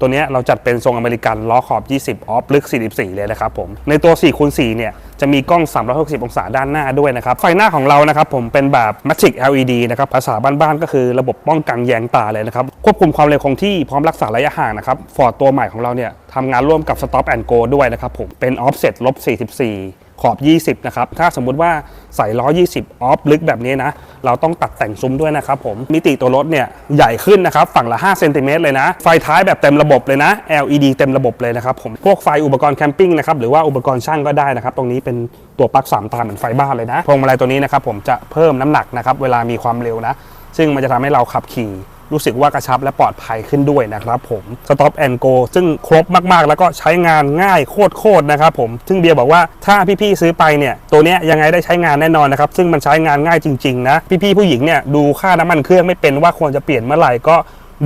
ตัวนี้เราจัดเป็นทรงอเมริกันล้อขอบ 20 ออฟลึก 44 เลยนะครับผม ในตัว4คูณ4เนี่ยจะมีกล้อง 360 องศาด้านหน้าด้วยนะครับ ไฟหน้าของเรานะครับผมเป็นแบบ Magic LED นะครับ ภาษาบ้านๆ ก็คือระบบป้องกันแยงตาเลยนะครับ ควบคุมความเร็วคงที่พร้อมรักษาระยะห่างนะครับ ฟอร์ดตัวใหม่ของเราเนี่ยทำงานร่วมกับ Stop and Go ด้วยนะครับผม เป็น Offset ลบ44 ขอบ 20 นะครับ ถ้าสมมุติว่าใส่ล้อ 20 ออฟลึกแบบนี้นะ เราต้องตัดแต่งซุ้มด้วยนะครับผม มิติตัวรถเนี่ยใหญ่ขึ้นนะครับ ฝั่งละ5เซนติเมตรเลยนะ ไฟท้ายแบบเต็มระบบเลยนะ LED เต็มระบบเลยนะครับผม พวกไฟอุปกรณ์แคมปิ้งนะครับ หรือว่าอุปกรณ์ช่างก็ได้นะครับ ตรงนี้เป็นตัวปลั๊กสามตาเหมือนไฟบ้านเลยนะ พวงมาลัยตัวนี้นะครับผมจะเพิ่มน้ำหนักนะครับ เวลามีความเร็วนะ ซึ่งมันจะทำให้เราขับขี่ รู้สึกว่ากระชับและปลอดภัยขึ้นด้วยนะครับผม Stop and Go ซึ่งครบมากๆ แล้วก็ใช้งานง่ายโคตรๆนะครับผมซึ่งเบียร์บอกว่าถ้าพี่ๆซื้อไปเนี่ยตัวเนี้ยยังไงได้ใช้งานแน่นอนนะครับซึ่งมันใช้งานง่ายจริงๆนะพี่ๆผู้หญิงเนี่ยดูค่าน้ำมันเครื่องไม่เป็นว่าควรจะเปลี่ยนเมื่อไหร่ก็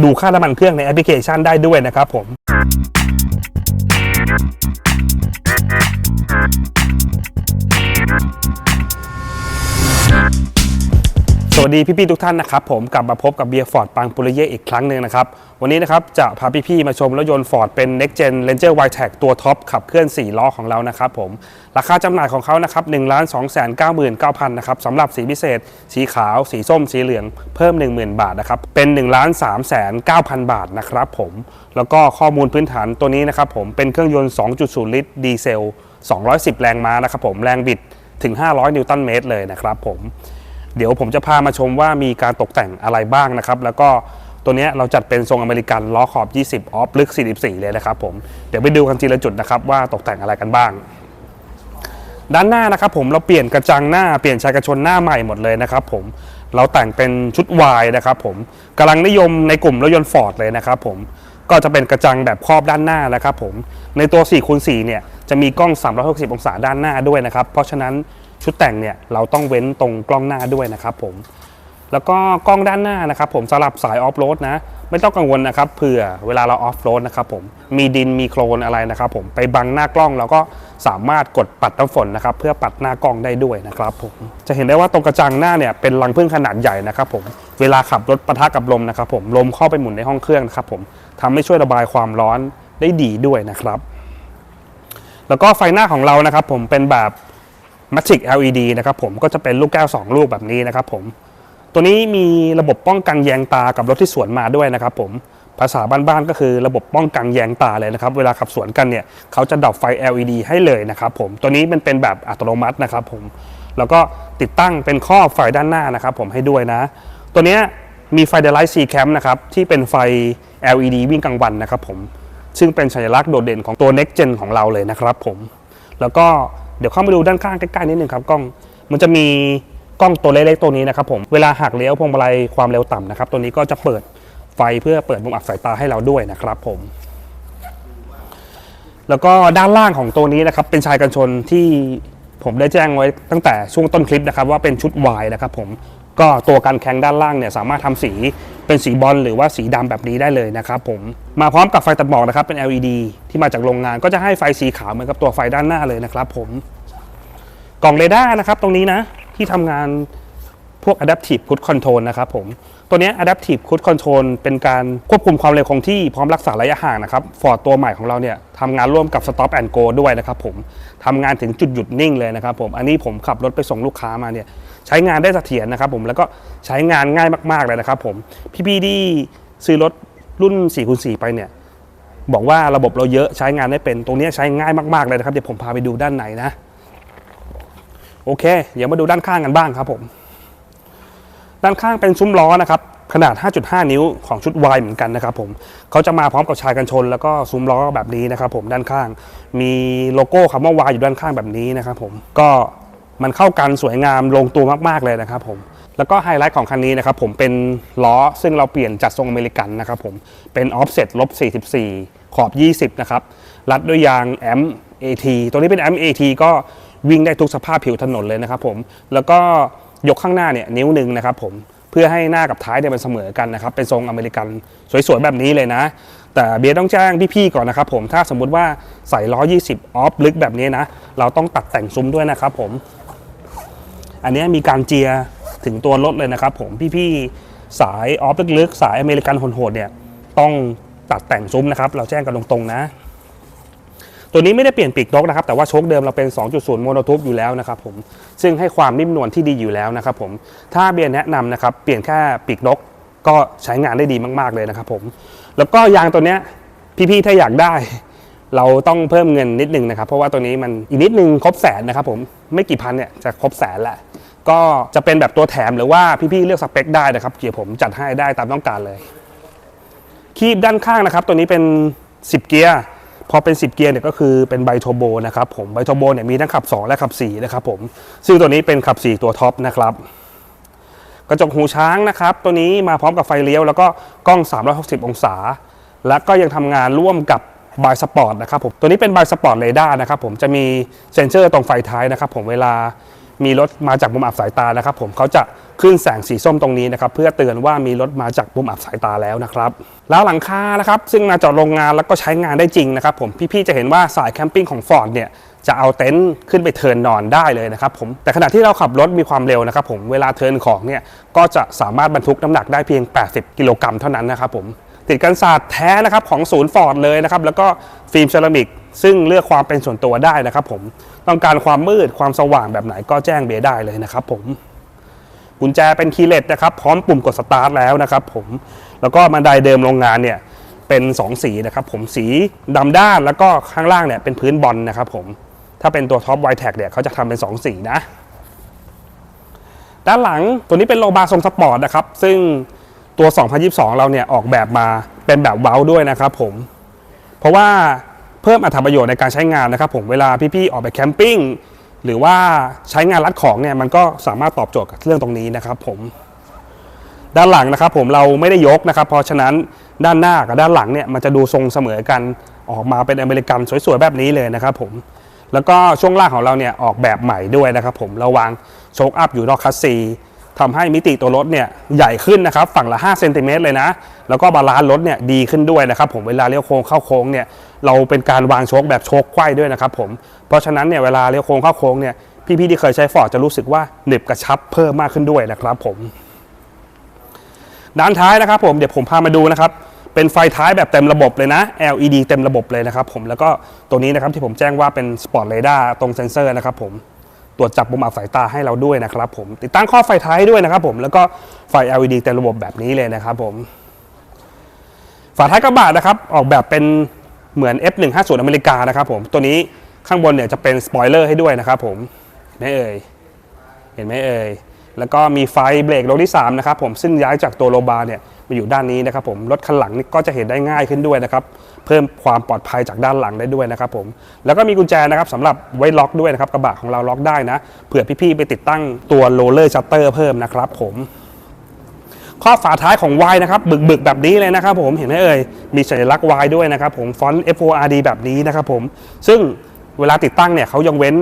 ดูค่าน้ำมันเครื่องในแอปพลิเคชันได้ด้วยนะครับผม สวัสดีพี่ๆทุกท่านนะครับผมกลับมาพบกับเบียร์ฟอร์ดปังปุริเย่อีกครั้งหนึ่งนะครับ วันนี้นะครับจะพาพี่ๆมาชมรถยนต์ฟอร์ดเป็น Next Gen Ranger w i t e c ตัวท็อปขับเคลื่อน 4 ล้อของเรานะครับผม ราคาจำหน่ายของเขานะครับ1 2 9 9 9 0 0นะครับสำหรับสีพิเศษ สีขาว สีส้ม สีเหลือง เพิ่ม 10,000 บาทนะครับ เป็น 1 3 9 0 0 0 บาทนะครับผมแล้วก็ข้อมูลพื้นฐานตัวนี้นะครับผมเป็นเครื่องยนต์ 2.0 ลิตรดีเซล 210 แรงม้านะครับผมแรงบิดถึง 500 นิวตันเมตรเลยนะครับผม เดี๋ยวผมจะพามาชมว่ามีการตกแต่งอะไรบ้างนะครับ แล้วก็ตัวนี้เราจัดเป็นทรงอเมริกันล้อขอบ 20 ออฟลึก 44 เลยนะครับผม เดี๋ยวไปดูกันทีละจุดนะครับว่าตกแต่งอะไรกันบ้าง ด้านหน้านะครับผมเราเปลี่ยนกระจังหน้าเปลี่ยนชายกระชนหน้าใหม่หมดเลยนะครับผมเราแต่งเป็นชุดวายนะครับผมกำลังนิยมในกลุ่มรถยนต์ฟอร์ดเลยนะครับผมก็จะเป็นกระจังแบบครอบด้านหน้านะครับผมในตัว4คูณ4เนี่ยจะมีกล้อง 360 องศาด้านหน้าด้วยนะครับ เพราะฉะนั้น ชุดแต่งเนี่ยเราต้องเว้นตรงกล้องหน้าด้วยนะครับผมแล้วก็กล้องด้านหน้านะครับผมสำหรับสายออฟโรดนะไม่ต้องกังวลนะครับเผื่อเวลาเราออฟโรดนะครับผมมีดินมีโคลนอะไรนะครับผมไปบังหน้ากล้องเราก็สามารถกดปัดน้ำฝนนะครับเพื่อปัดหน้ากล้องได้ด้วยนะครับผมจะเห็นได้ว่าตรงกระจังหน้าเนี่ยเป็นรังพึ่งขนาดใหญ่นะครับผมเวลาขับรถปะทะกับลมนะครับผมลมเข้าไปหมุนในห้องเครื่องนะครับผมทำให้ช่วยระบายความร้อนได้ดีด้วยนะครับ แล้วก็ไฟหน้าของเรานะครับผมเป็นแบบ Magic LED นะครับผมก็จะเป็นลูกแก้ว 2 ลูกแบบนี้นะครับผมตัวนี้มีระบบป้องกันแยงตากับรถที่สวนมาด้วยนะครับผมภาษาบ้านๆก็คือระบบป้องกันแยงตาเลยนะครับ เวลาขับสวนกันเนี่ยเขาจะดับไฟ LED ให้เลยนะครับผมตัวนี้มันเป็นแบบอัตโนมัตินะครับผมแล้วก็ติดตั้งเป็นครอบไฟด้านหน้านะครับผมให้ด้วยนะ ตัวนี้มีไฟ Daylight C Cam นะครับที่เป็นไฟ LED วิ่งกลางวันนะครับผมซึ่งเป็นสัญลักษณ์โดดเด่นของตัว Next Gen ของเราเลยนะครับผมแล้วก็ เดี๋ยวเข้ามาดูด้านข้างใกล้ๆนิดนึงครับกล้อง มันจะมีกล้องตัวเล็กๆตัวนี้นะครับผม เวลาหักเลี้ยวพวงมาลัยความเร็วต่ำนะครับ ตัวนี้ก็จะเปิดไฟเพื่อเปิดมุมอับสายตาให้เราด้วยนะครับผม แล้วก็ด้านล่างของตัวนี้นะครับ เป็นชายกันชนที่ผมได้แจ้งไว้ตั้งแต่ช่วงต้นคลิปนะครับว่าเป็นชุดวายนะครับผม ก็ตัวกันแข็งด้านล่างเนี่ยสามารถทำสีเป็นสีบอลหรือว่าสีดำแบบนี้ได้เลยนะครับผมมาพร้อมกับไฟตัดหมอกนะครับเป็น LED ที่มาจากโรงงานก็จะให้ไฟสีขาวเหมือนกับตัวไฟด้านหน้าเลยนะครับผมกล่องเรดาร์นะครับตรงนี้นะที่ทำงานพวก Adaptive Cruise Control นะครับผม ตัวนี้ Adaptive Cruise Control เป็นการควบคุมความเร็วคงที่พร้อมรักษาระยะห่างนะครับฟอร์ดตัวใหม่ของเราเนี่ยทำงานร่วมกับ Stop and Go ด้วยนะครับผมทำงานถึงจุดหยุดนิ่งเลยนะครับผม อันนี้ผมขับรถไปส่งลูกค้ามาเนี่ย ใช้งานได้เสถียรนะครับผมแล้วก็ใช้งานง่ายมากๆเลยนะครับผมพี่ๆที่ซื้อรถรุ่น4คูณ4ไปเนี่ยบอกว่าระบบเราเยอะใช้งานได้เป็นตรงนี้ใช้ง่ายมากๆเลยนะครับเดี๋ยวผมพาไปดูด้านในนะโอเค เดี๋ยวมาดูด้านข้างกันบ้างครับผม ด้านข้างเป็นซุ้มล้อนะครับ ขนาด 5.5 นิ้วของชุด Y เหมือนกันนะครับผมเขาจะมาพร้อมกับชายกันชน แล้วก็ซุ้มล้อแบบนี้นะครับผมด้านข้าง มีโลโก้คำว่า Y อยู่ด้านข้างแบบนี้นะครับผมก็ มันเข้ากันสวยงามลงตัวมากๆเลยนะครับผมแล้วก็ไฮไลท์ของคันนี้นะครับผมเป็นล้อซึ่งเราเปลี่ยนจัดทรงอเมริกันนะครับผมเป็น offset ลบ44 ขอบ 20 นะครับ รัดด้วยยางแอม AT ตัวนี้เป็นแอม AT ก็วิ่งได้ทุกสภาพผิวถนนเลยนะครับผมแล้วก็ยกข้างหน้าเนี่ยนิ้วหนึ่งนะครับผมเพื่อให้หน้ากับท้ายเนี่ยมันเสมอกันนะครับเป็นทรงอเมริกันสวยๆแบบนี้เลยนะ แต่เบียร์ต้องแจ้งพี่ๆก่อนนะครับผมถ้าสมมุติว่าใส่ล้อ 20 ออฟลึกแบบนี้นะ เราต้องตัดแต่งซุ้มด้วยนะครับผม อันนี้มีการเจียถึงตัวรถเลยนะครับผมพี่ๆสายออฟลึกๆสายอเมริกันโหดๆเนี่ยต้องตัดแต่งซุ้มนะครับ เราแจ้งกันตรงๆนะ ตัวนี้ไม่ได้เปลี่ยนปีกนกนะครับ แต่ว่าโชคเดิมเราเป็น 2.0 โมโนทูบอยู่แล้วนะครับผมซึ่งให้ความนิ่มนวลที่ดีอยู่แล้วนะครับผมถ้าเบียร์แนะนำนะครับเปลี่ยนแค่ปีกนกก็ใช้งานได้ดีมาก ๆเลยนะครับผมแล้วก็ยางตัวเนี้ยพี่ๆถ้าอยากได้ เราต้องเพิ่มเงินนิดนึงนะครับ เพราะว่าตัวนี้มันอีกนิดนึงครบแสนนะครับผมไม่กี่พันเนี่ยจะครบแสนแหละ ก็จะเป็นแบบตัวแถมหรือว่าพี่ๆเลือกสเปคได้นะครับเกียร์ผมจัดให้ได้ตามต้องการเลย คีบด้านข้างนะครับ ตัวนี้เป็น 10 เกียร์พอเป็น 10 เกียร์เนี่ยก็คือเป็นไบโทโบนะครับผมไบโทโบเนี่ยมีทั้งขับ 2 และขับ4นะครับผมซึ่งตัวนี้เป็นขับ 4 ตัวท็อปนะครับกระจกหูช้างนะครับ ตัวนี้มาพร้อมกับไฟเลี้ยว แล้วก็กล้อง 360 องศา และก็ยังทำงานร่วมกับบายสปอร์ตนะครับผมตัวนี้เป็นบายสปอร์ตเรดาร์นะครับผมจะมีเซ็นเซอร์ตรงไฟท้ายนะครับผมเวลา มีรถมาจากมุมอับสายตานะครับ ผมเขาจะขึ้นแสงสีส้มตรงนี้นะครับเพื่อเตือนว่ามีรถมาจากมุมอับสายตาแล้วนะครับ แล้วหลังคานะครับซึ่งมาจอดโรงงานแล้วก็ใช้งานได้จริงนะครับ ผมพี่ๆจะเห็นว่าสายแคมปิ้งของ Ford เนี่ยจะเอาเต็นท์ขึ้นไปเทินนอนได้เลยนะครับผมแต่ขณะที่เราขับรถมีความเร็วนะครับ ผมเวลาเทินของเนี่ยก็จะสามารถบรรทุกน้ำหนักได้เพียง 80 กิโลกรัมเท่านั้นนะครับผม ติดกันศาสตร์แท้นะครับของศูนย์ฟอร์ดเลยนะครับแล้วก็ฟิล์มเซรามิกซึ่งเลือกความเป็นส่วนตัวได้นะครับผมต้องการความมืดความสว่างแบบไหนก็แจ้งเบได้เลยนะครับผมกุญแจเป็นคีย์เลสนะครับพร้อมปุ่มกดสตาร์ทแล้วนะครับผมแล้วก็บันไดเดิมโรงงานเนี่ยเป็น2สีนะครับผมสีดำด้านแล้วก็ข้างล่างเนี่ยเป็นพื้นบอลนะครับผมถ้าเป็นตัวท็อปไวแท็กเนี่ยเขาจะทำเป็น 2 สีนะ ด้านหลังตัวนี้เป็นโลบาทรงสปอร์ตนะครับ ซึ่ง ตัว 2022 เราเนี่ยออกแบบมาเป็นแบบเว้าด้วยนะครับผม เพราะว่าเพิ่มอัตประโยชน์ในการใช้งานนะครับผมเวลาพี่ๆออกไปแคมปิ้งหรือว่าใช้งานรัดของเนี่ยมันก็สามารถตอบโจทย์กับเรื่องตรงนี้นะครับผมด้านหลังนะครับผมเราไม่ได้ยกนะครับ เพราะฉะนั้นด้านหน้ากับด้านหลังเนี่ยมันจะดูทรงเสมอกันออกมาเป็นอเมริกันสวยๆแบบนี้เลยนะครับผมแล้วก็ช่วงล่างของเราเนี่ยออกแบบใหม่ด้วยนะครับผมเราวางโชคอัพอยู่นอกคัสซี ทำให้มิติตัวรถเนี่ยใหญ่ขึ้นนะครับฝั่งละ5เซนติเมตรเลยนะ แล้วก็บาลานซ์รถเนี่ยดีขึ้นด้วยนะครับผมเวลาเลี้ยวโค้งเข้าโค้งเนี่ยเราเป็นการวางโชคแบบโชคไขว้ด้วยนะครับผมเพราะฉะนั้นเนี่ยเวลาเลี้ยวโค้งเข้าโค้งเนี่ยพี่ๆที่เคยใช้ฟอร์ดจะรู้สึกว่าหนึบกระชับเพิ่มมากขึ้นด้วยนะครับผมด้านท้ายนะครับผมเดี๋ยวผมพามาดูนะครับเป็นไฟท้ายแบบเต็มระบบเลยนะ LED เต็มระบบเลยนะครับผมแล้วก็ตัวนี้นะครับที่ผมแจ้งว่าเป็น Spot Radar ตรงเซ็นเซอร์นะครับผม รวจจับมุมอับสายตาให้เราด้วยนะครับผมติดตั้งข้อไฟท้ายด้วยนะครับผมแล้วก็ไฟ LED เต็มระบบแบบนี้เลยนะครับผมฝาท้ายกระบะนะครับออกแบบเป็นเหมือน F150 อเมริกานะครับผมตัวนี้ข้างบนเนี่ยจะเป็นสปอยเลอร์ให้ด้วยนะครับผมเห็นไหมเอ่ยเห็นไหมเอ่ยแล้วก็มีไฟเบรกโลที่3นะครับผมซึ่งย้ายจากตัวโลบาร์เนี่ย มาอยู่ด้านนี้นะครับผมรถคันหลังนี่ก็จะเห็นได้ง่ายขึ้นด้วยนะครับเพิ่มความปลอดภัยจากด้านหลังได้ด้วยนะครับผมแล้วก็มีกุญแจนะครับสำหรับไว้ล็อกด้วยนะครับกระบะของเราล็อกได้นะเผื่อพี่ๆไปติดตั้งตัวโรลเลอร์ชัตเตอร์เพิ่มนะครับผมข้อฝาท้ายของ Y นะครับบึกๆแบบนี้เลยนะครับผมเห็นไหมเอ่ยมีสัญลักษณ์ Y ด้วยนะครับผมฟอนต์ FORD แบบนี้นะครับผมซึ่งเวลาติดตั้งเนี่ยเขายังเว้น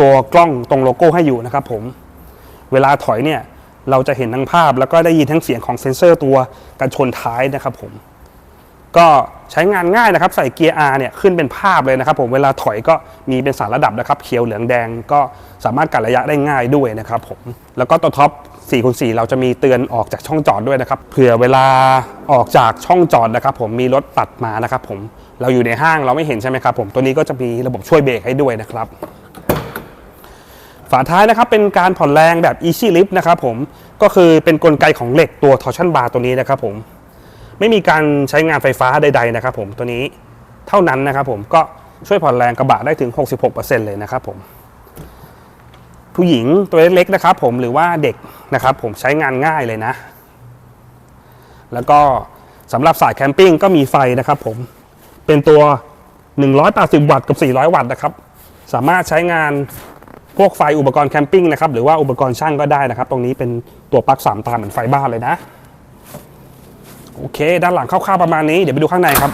ตัวกล้องตรงโลโก้ให้อยู่นะครับผมเวลาถอยเนี่ย เราจะเห็นทั้งภาพแล้วก็ได้ยินทั้งเสียงของเซ็นเซอร์ตัวกันชนท้ายนะครับผม ก็ใช้งานง่ายนะครับ ใส่เกียร์ R เนี่ยขึ้นเป็นภาพเลยนะครับ ผมเวลาถอยก็มีเป็นสารระดับนะครับเขียวเหลืองแดงก็สามารถกัดระยะได้ง่ายด้วยนะครับผมแล้วก็ตัวท็อป4คูณ4เราจะมีเตือนออกจากช่องจอดด้วยนะครับเผื่อเวลาออกจากช่องจอดนะครับ ผมมีรถตัดมานะครับ ผมเราอยู่ในห้างเราไม่เห็นใช่ไหมครับผมตัวนี้ก็จะมีระบบช่วยเบรกให้ด้วยนะครับ ฝาท้ายนะครับเป็นการผ่อนแรงแบบ Easy Lift นะครับผมก็คือเป็นกลไกของเหล็กตัว torsion bar ตัวนี้นะครับผมไม่มีการใช้งานไฟฟ้าใด ๆ นะครับผมตัวนี้เท่านั้นนะครับผมก็ช่วยผ่อนแรงกระบะได้ถึง 66%เลยนะครับผมผู้หญิงตัวเล็กๆนะครับผมหรือว่าเด็กนะครับผมใช้งานง่ายเลยนะ แล้วก็สำหรับสายแคมปิ้งก็มีไฟนะครับผมเป็นตัว 180 วัตต์กับ 400 วัตต์นะครับ สามารถใช้งาน พวกไฟอุปกรณ์แคมปิ้งนะครับหรือว่าอุปกรณ์ช่างก็ได้นะครับ ตรงนี้เป็นตัวปลั๊กสามตาเหมือนไฟบ้านเลยนะ โอเค ด้านหลังคร่าวๆประมาณนี้เดี๋ยวไปดูข้างในครับ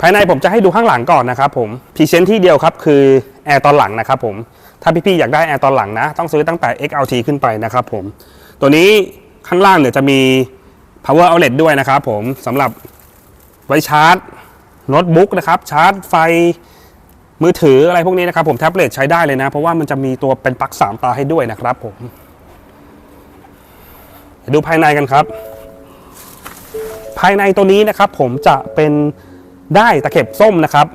ภายในผมจะให้ดูข้างหลังก่อนนะครับผมพรีเซนต์ที่เดียวครับคือแอร์ตอนหลังนะครับผมถ้าพี่ๆอยากได้แอร์ตอนหลังนะ ต้องซื้อตั้งแต่ XLT ขึ้นไปนะครับผมตัวนี้ข้างล่างเนี่ยจะมี power outlet ด้วยนะครับผมสำหรับไว้ชาร์จโน้ตบุ๊กนะครับ ชาร์จไฟ มือถืออะไรพวกนี้นะครับผมแท็บเล็ตใช้ได้เลยนะ เพราะว่ามันจะมีตัวเป็นปลั๊กสามตาให้ด้วยนะครับผม ดูภายในกันครับ ภายในตัวนี้นะครับผมจะเป็นได้ตะเข็บส้มนะครับ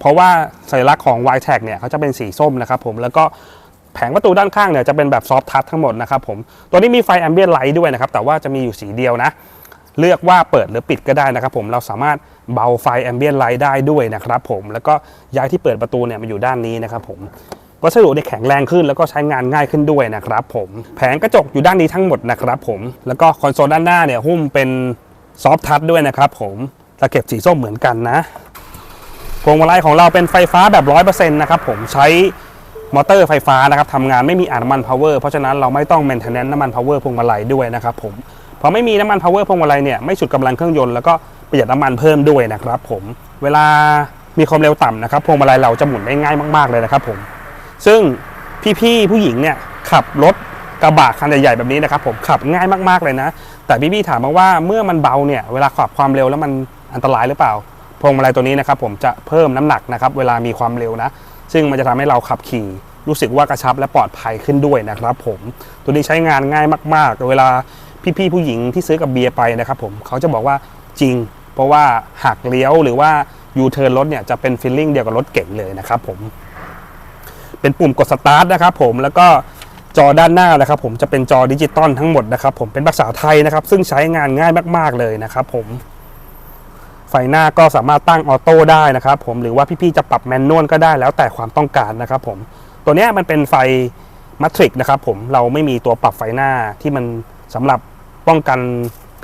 เพราะว่าสัญลักษณ์ของ y t a g เนี่ยเขาจะเป็นสีส้มนะครับผมแล้วก็แผงประตูด้านข้างเนี่ยจะเป็นแบบซอฟทัชทั้งหมดนะครับผม ตัวนี้มีไฟแอมเบียนไลท์ด้วยนะครับ แต่ว่าจะมีอยู่สีเดียวนะ เลือกว่าเปิดหรือปิดก็ได้นะครับผม เราสามารถ เบาไฟแอมเบียนไลท์ได้ด้วยนะครับผมแล้วก็ย้ายที่เปิดประตูเนี่ยมาอยู่ด้านนี้นะครับผมวัสดุเนี่ยแข็งแรงขึ้นแล้วก็ใช้งานง่ายขึ้นด้วยนะครับผมแผงกระจกอยู่ด้านนี้ทั้งหมดนะครับผมแล้วก็คอนโซลด้านหน้าเนี่ยหุ้มเป็นซอฟทัชด้วยนะครับผมตะเข็บสีส้มเหมือนกันนะพวงมาลัยของเราเป็นไฟฟ้าแบบ 100%นะครับผมใช้มอเตอร์ไฟฟ้านะครับทำงานไม่มีอ่านน้ำมันพาวเวอร์เพราะฉะนั้นเราไม่ต้อง maintenance น้ำมันพาวเวอร์พวงมาลัยด้วยนะครับผมพอไม่มีน้ำมันพาวเวอร์พวงมาลัยเนี่ยไม่ฉุดกำลังเครื่องยนต์แล้วก็ ประหยัดน้ำมันเพิ่มด้วยนะครับผมเวลามีความเร็วต่ำนะครับพวงมาลัยเราจะหมุนได้ง่ายมาก ๆเลยนะครับผมซึ่งพี่ๆผู้หญิงเนี่ยขับรถกระบะคันใหญ่ๆแบบนี้นะครับผมขับง่ายมากๆเลยนะ แต่พี่ๆถามมาว่าเมื่อมันเบาเนี่ยเวลาขับความเร็วแล้วมันอันตรายหรือเปล่าพวงมาลัยตัวนี้นะครับผมจะเพิ่มน้ำหนักนะครับเวลามีความเร็วนะ ซึ่งมันจะทำให้เราขับขี่รู้สึกว่ากระชับและปลอดภัยขึ้นด้วยนะครับผมตัวนี้ใช้งานง่ายมาก ๆ เวลาพี่ๆผู้หญิงที่ซื้อกับเบียร์ไปนะครับผมเขาจะบอกว่าจริง เพราะว่าหักเลี้ยวหรือว่ายูเทิร์นรถเนี่ยจะเป็นฟีลลิ่งเดียวกับรถเก่งเลยนะครับผม เป็นปุ่มกดสตาร์ทนะครับผมแล้วก็จอด้านหน้านะครับผมจะเป็นจอดิจิตอลทั้งหมดนะครับผมเป็นภาษาไทยนะครับ ซึ่งใช้งานง่ายมาก ๆเลยนะครับผมไฟหน้าก็สามารถตั้งออโต้ได้นะครับผมหรือว่าพี่ๆจะปรับแมนนวลก็ได้แล้วแต่ความต้องการนะครับผมตัวนี้มันเป็นไฟมัทริกนะครับผมเราไม่มีตัวปรับไฟหน้าที่มันสำหรับป้องกัน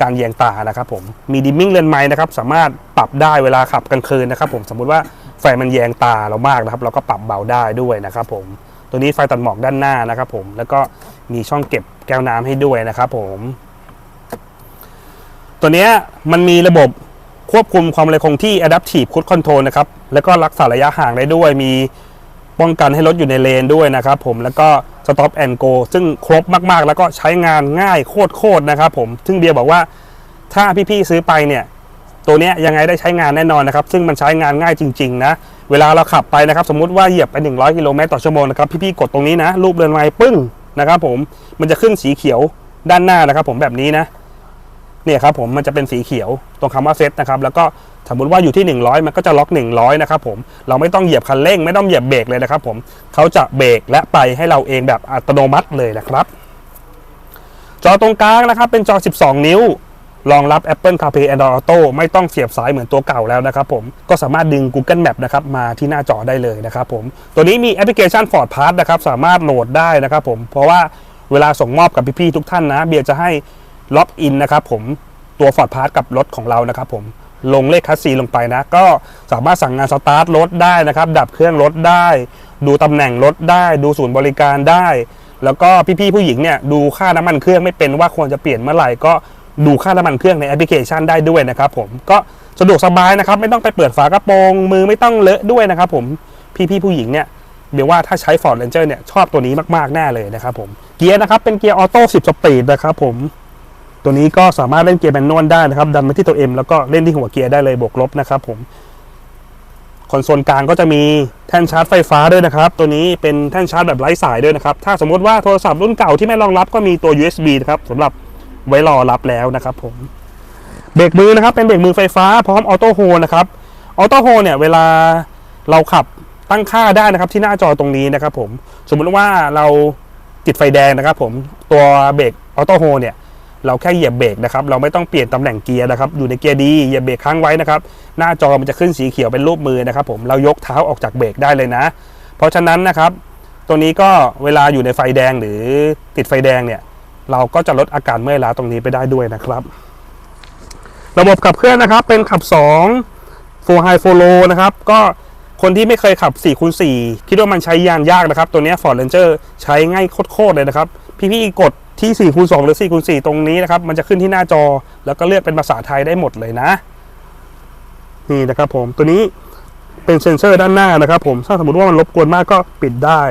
การแยงตานะครับผมมีดิมมิ่งเลนไมนะครับสามารถปรับได้เวลาขับกลางคืนนะครับผมสมมุติว่าไฟมันแยงตาเรามากนะครับ เราก็ปรับเบาได้ด้วยนะครับผมตัวนี้ไฟตัดหมอกด้านหน้านะครับผมแล้วก็มีช่องเก็บแก้วน้ำให้ด้วยนะครับผมตัวนี้มันมีระบบควบคุมความเร็วคงที่ Adaptive Cruise Control นะครับแล้วก็รักษาระยะห่างได้ด้วยมี ป้องกันให้รถอยู่ในเลนด้วยนะครับผมแล้วก็ Stop and Go ซึ่งครบมากๆ แล้วก็ใช้งานง่ายโคตรๆนะครับผมซึ่งเบียร์บอกว่าถ้าพี่ๆซื้อไปเนี่ยตัวเนี้ยยังไงได้ใช้งานแน่นอนนะครับ ซึ่งมันใช้งานง่ายจริงๆนะ เวลาเราขับไปนะครับ สมมุติว่าเหยียบไป 100 กิโลเมตรต่อชั่วโมงนะครับ พี่ๆกดตรงนี้นะ รูปเรือนไม้ปึ้งนะครับผม มันจะขึ้นสีเขียวด้านหน้านะครับ ผมแบบนี้นะ เนี่ยครับผมมันจะเป็นสีเขียวตรงคำว่าเซตนะครับ แล้วก็ สมมติว่าอยู่ที่ 100 มันก็จะล็อก 100 นะครับผม เราไม่ต้องเหยียบคันเร่ง ไม่ต้องเหยียบเบรกเลยนะครับผมเขาจะเบรกและไปให้เราเองแบบอัตโนมัติเลยนะครับ จอตรงกลางนะครับเป็นจอ 12 นิ้ว รองรับ Apple CarPlay Android Auto ไม่ต้องเสียบสายเหมือนตัวเก่าแล้วนะครับผม ก็สามารถดึง Google Map นะครับมาที่หน้าจอได้เลยนะครับผม ตัวนี้มีแอปพลิเคชัน Ford Pass นะครับสามารถโหลดได้นะครับผม เพราะว่าเวลาส่งมอบกับพี่ๆทุกท่านนะ เบียร์จะให้ล็อกอินนะครับผมตัวฟอร์ดพาร์กับรถของเรานะครับผม ลงเลขคัสซีลงไปนะ ก็สามารถสั่งงานสตาร์ทรถได้นะครับ ดับเครื่องรถได้ ดูตำแหน่งรถได้ ดูศูนย์บริการได้ แล้วก็พี่ๆผู้หญิงเนี่ยดูค่าน้ำมันเครื่องไม่เป็นว่าควรจะเปลี่ยนเมื่อไหร่ก็ดูค่าน้ำมันเครื่องในแอปพลิเคชันได้ด้วยนะครับผมก็สะดวกสบายนะครับ ไม่ต้องไปเปิดฝากระโปรงมือไม่ต้องเลอะด้วยนะครับผมพี่ๆผู้หญิงเนี่ยเดี๋ยวว่าถ้าใช้ Ford Ranger เนี่ยชอบตัวนี้มากๆแน่เลยนะครับผมเกียร์นะครับเป็นเกียร์ออโต้10สปีดนะครับผม ตัวนี้ก็สามารถเล่นเกียร์แมนนวลได้นะครับ ดันไปที่ตัว M แล้วก็เล่นที่หัวเกียร์ได้เลยบวกลบนะครับผมคอนโซลกลางก็จะมีแท่นชาร์จไฟฟ้าด้วยนะครับ ตัวนี้เป็นแท่นชาร์จแบบไร้สายด้วยนะครับ ถ้าสมมติว่าโทรศัพท์รุ่นเก่าที่ไม่รองรับก็มีตัว USB นะครับสำหรับไว้รอรับแล้วนะครับผมเบรกมือนะครับเป็นเบรกมือไฟฟ้าพร้อมออโต้โฮนะครับออโต้โฮเนี่ยเวลาเราขับตั้งค่าได้นะครับที่หน้าจอตรงนี้นะครับผมสมมุติว่าเราติดไฟแดงนะครับผมตัวเบรกออโต้โฮเนี่ย เราแค่เหยียบเบรกนะครับ เราไม่ต้องเปลี่ยนตำแหน่งเกียร์นะครับ อยู่ในเกียร์ดีเหยียบเบรกค้างไว้นะครับ หน้าจอมันจะขึ้นสีเขียวเป็นรูปมือนะครับ ผม เรายกเท้าออกจากเบรกได้เลยนะ เพราะฉะนั้นนะครับ ตัวนี้ก็เวลาอยู่ในไฟแดงหรือติดไฟแดงเนี่ย เราก็จะลดอาการเมื่อยล้าตรงนี้ไปได้ด้วยนะครับ ระบบขับเคลื่อนนะครับ เป็นขับ2 full high full low นะครับ ก็คนที่ไม่เคยขับ4คูณ4คิดว่ามันใช้ยานยากนะครับ ตัวนี้ Ford Ranger ใช้ง่ายโคตรๆเลยนะครับ พี่ๆกด ที่4คูณ2หรือ4คูณ4ตรงนี้นะครับ มันจะขึ้นที่หน้าจอ แล้วก็เลือกเป็นภาษาไทยได้หมดเลยนะ นี่นะครับผมตัวนี้เป็นเซ็นเซอร์ด้านหน้านะครับ ผมถ้าสมมติว่ามันรบกวนมากก็ปิดได้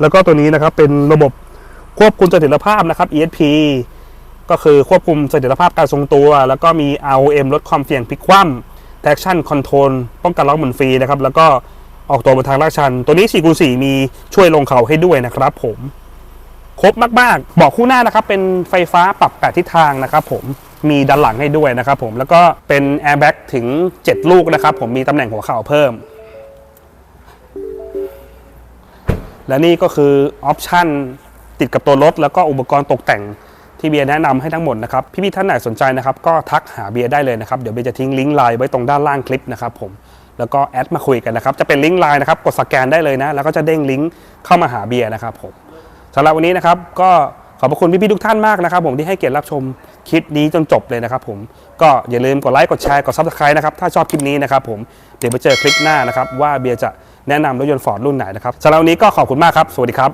แล้วก็ตัวนี้นะครับเป็นระบบควบคุมเสถียรภาพนะครับ ESP ก็คือควบคุมเสถียรภาพการทรงตัว แล้วก็มี ROM ลดความเสี่ยงพลิกคว่ำ traction control ป้องกันล็อกหมุนฟรีนะครับ แล้วก็ออกตัวบนทางลาดชัน ตัวนี้4คูณ4มีช่วยลงเขาให้ด้วยนะครับผม ครบมากๆเบอกคู่หน้านะครับเป็นไฟฟ้าปรับแปดทิศทางนะครับผมมีด้านหลังให้ด้วยนะครับผมแล้วก็เป็นแอร์แบ็กถึง 7 ลูกนะครับผมมีตำแหน่งหัวเข่าเพิ่ม และนี่ก็คือออปชันติดกับตัวรถ แล้วก็อุปกรณ์ตกแต่งที่เบียร์แนะนำให้ทั้งหมดนะครับ พี่ๆท่านไหนสนใจนะครับ ก็ทักหาเบียร์ได้เลยนะครับ เดี๋ยวเบียร์จะทิ้งลิงก์ไลน์ไว้ตรงด้านล่างคลิปนะครับผมแล้วก็แอดมาคุยกันนะครับ จะเป็นลิงก์ไลน์นะครับ กดสแกนได้เลยนะ แล้วก็จะเด้งลิงก์เข้ามาหาเบียร์นะครับผม สำหรับวันนี้นะครับก็ขอบพระคุณพี่ๆทุกท่านมากนะครับ ผมที่ให้เกียรติรับชมคลิปนี้จนจบเลยนะครับ ผมก็อย่าลืมกดไลค์กดแชร์กดซับสไครต์นะครับถ้าชอบคลิปนี้นะครับผมเดี๋ยวไปเจอคลิปหน้านะครับว่าเบียร์จะแนะนำรถยนต์ฟอร์ดรุ่นไหนนะครับสำหรับวันนี้ก็ขอบคุณมากครับ สวัสดีครับ